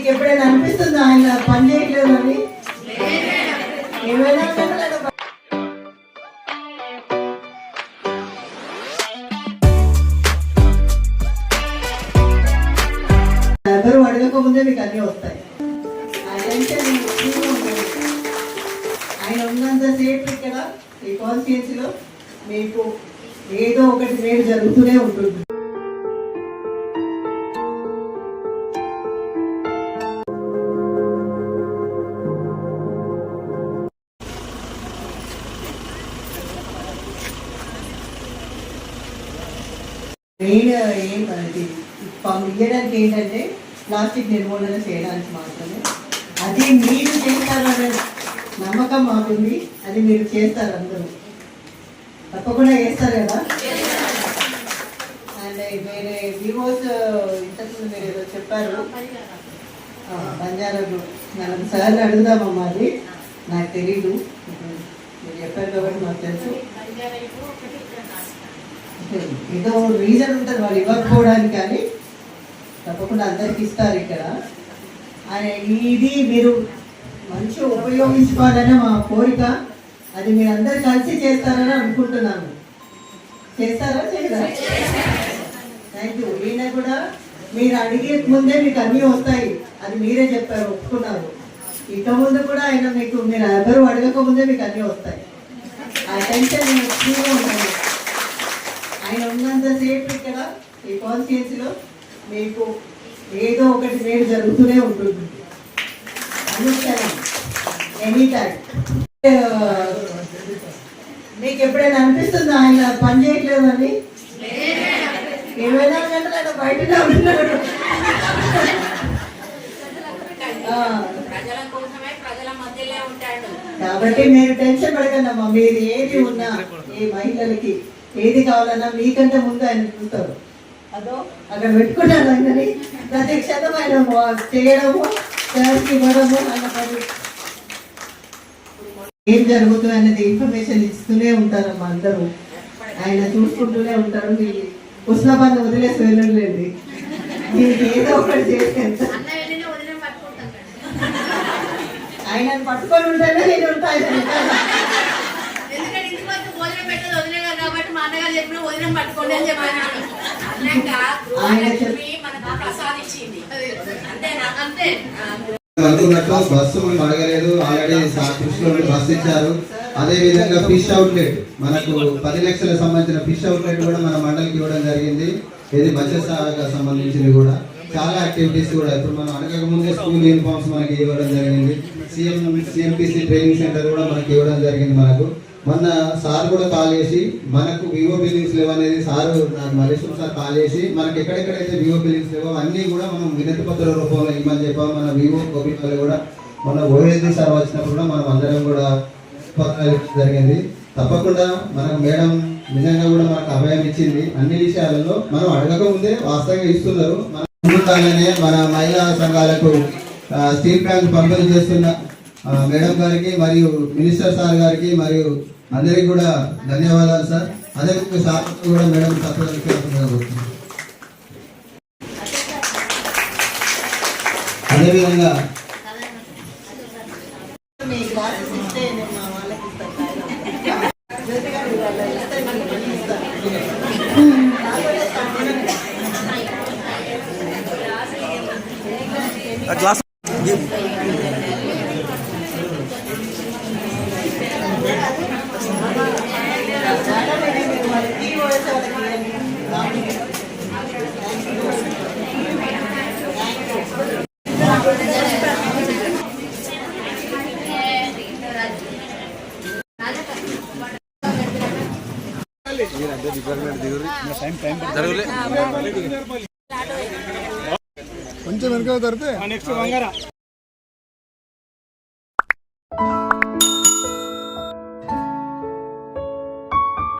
మీకు ఎప్పుడైనా అనిపిస్తుందా ఆయన పని చేయట్లేదు అని ఏమైనా ఎవరు అడగకముందే మీకు అన్నీ వస్తాయి. ఆయన ఉన్నంతసేపు ఇక్కడ ఈ కాన్స్టిట్యున్సీలో మీకు ఏదో ఒకటి మేలు జరుగుతూనే ఉంటుంది. మెయిన్ ఏం అది ఇయ్యడానికి ఏంటంటే ప్లాస్టిక్ నిర్మూలన చేయడానికి మాత్రమే. అది మీరు చేస్తారనే నమ్మకం మాకుంది అది మీరు చేస్తారు అందరూ. తప్పకుండా చేస్తారు కదా? అండ్ వేరే వివోస్ ఇంతకుముందు మీరు ఏదో చెప్పారు. ఆ, బంజారాలు మనం అడుగుదామమ్మా అది నాకు తెలీదు. మీరు చెప్పారు కాబట్టి నాకు తెలుసు. ఏదో రీజన్ ఉంటుంది వాళ్ళు ఇవ్వకపోవడానికి కానీ తప్పకుండా అందరికి ఇస్తారు ఇక్కడ. ఇది మీరు మంచిగా ఉపయోగించుకోవాలనే మా కోరిక. అది మీరు అందరు కలిసి చేస్తారని అనుకుంటున్నాను. చేస్తారా చేయరా? థ్యాంక్ యూ ఈయన కూడా మీరు అడిగే ముందే మీకు అన్నీ వస్తాయి. అది మీరే చెప్పారు ఒప్పుకున్నారు. ఇక ముందు కూడా ఆయన మీకు మీరు ఎవరు అడగక ముందే మీకు అన్నీ వస్తాయి. ఆ టెన్షన్ ఫ్రీగా ఉంటాను ఆయన ఉన్నంత సేపు ఇక్కడ ఈ కాన్స్టిట్యున్సీలో మీకు ఏదో ఒకటి మేలు జరుగుతూనే ఉంటుంది. అనుక్షణం ఎనీ టైం మీకు ఎప్పుడైనా అనిపిస్తుందా ఆయన పని చేయట్లేదు అని ఏమైనా గంటలు బయటనే ఉంటున్నాడు కాబట్టి మీరు టెన్షన్ పడకండి అమ్మా మీరు ఏది ఉన్నా ఈ మహిళలకి ఏది కావాలన్నా మీకంటే ముందు ఆయన చూస్తారు. అదో? అక్కడ పెట్టుకున్నాను ఆయనని ప్రతి క్షణం ఆయన చేయడము ఇవ్వడము ఆయన పని. ఏం జరుగుతుంది అనేది ఇన్ఫర్మేషన్ ఇస్తూనే ఉంటారమ్మా అందరూ. ఆయన చూసుకుంటూనే ఉంటారు. మీ ఉష్ణపాన్ని వదిలేసి వెళ్ళండి. మీకు ఏదో ఒకటి చేస్తే అన్న ఆయనను పట్టుకొని ఉంటేనే నేను ఉంటాను అనుకున్నట్టు బస్సు మనం అడగలేదు. ఆల్రెడీ కృష్ణ బస్సు ఇచ్చారు. అదే విధంగా ఫిష్ అవుట్లెట్. మనకు పది లక్షలకు సంబంధించిన ఫిష్ అవుట్లెట్ కూడా మన మండలికి ఇవ్వడం జరిగింది. ఇది మత్స్యశాఖకు సంబంధించినవి కూడా. చాలా యాక్టివిటీస్ కూడా ఇప్పుడు మనం అడగక ముందే స్కూల్ యూనిఫామ్స్ మనకి ఇవ్వడం జరిగింది. సీఎం సిఎంపిసి ట్రైనింగ్ సెంటర్ కూడా మనకి ఇవ్వడం జరిగింది మనకు. మొన్న సార్ కూడా కాల్ చేసి మనకు వివో బిల్డింగ్స్ లేవు అనేది సార్ నాకు మల్లేశ్వరం సార్ కాల్ చేసి మనకి ఎక్కడెక్కడైతే వివో బిల్డింగ్స్ లేవో అన్నీ కూడా మనం వినతి పత్ర రూపంలో ఇవ్వమని చెప్పాము. మన వివో గోపికలు కూడా మన ఓఎస్డి సార్ వచ్చినప్పుడు కూడా మనం అందరం కూడా పత్రాలు జరిగింది. తప్పకుండా మనకు మేడం నిజంగా కూడా మనకు అభయం ఇచ్చింది. అన్ని విషయాలలో మనం అడగకముందే వాస్తవంగా ఇస్తున్నారు. మన ముందుగానే మన మహిళా సంఘాలకు స్టీల్ ప్లాంట్ పంపిణీ చేస్తున్న మేడం గారికి మరియు మినిస్టర్ సార్ గారికి మరియు అందరికి కూడా ధన్యవాదాలు సార్. అదే సార్ కూడా మేడం తప్పనిసరిగా అదేవిధంగా మీ క్లాసెస్ ఇస్తే నేను మా వాళ్ళకి ఇస్తాను జ్యోతి గారు ఇవాళ ఇస్తే మీకు మళ్ళీ ఇస్తాను. నాకు కూడా ఇస్తాను. మేడం, మీరు మరి టీ పోసే వాళ్ళకి ఇవ్వండి. కొంచెం వెనక జరిగితే నెక్స్ట్ బంగారా.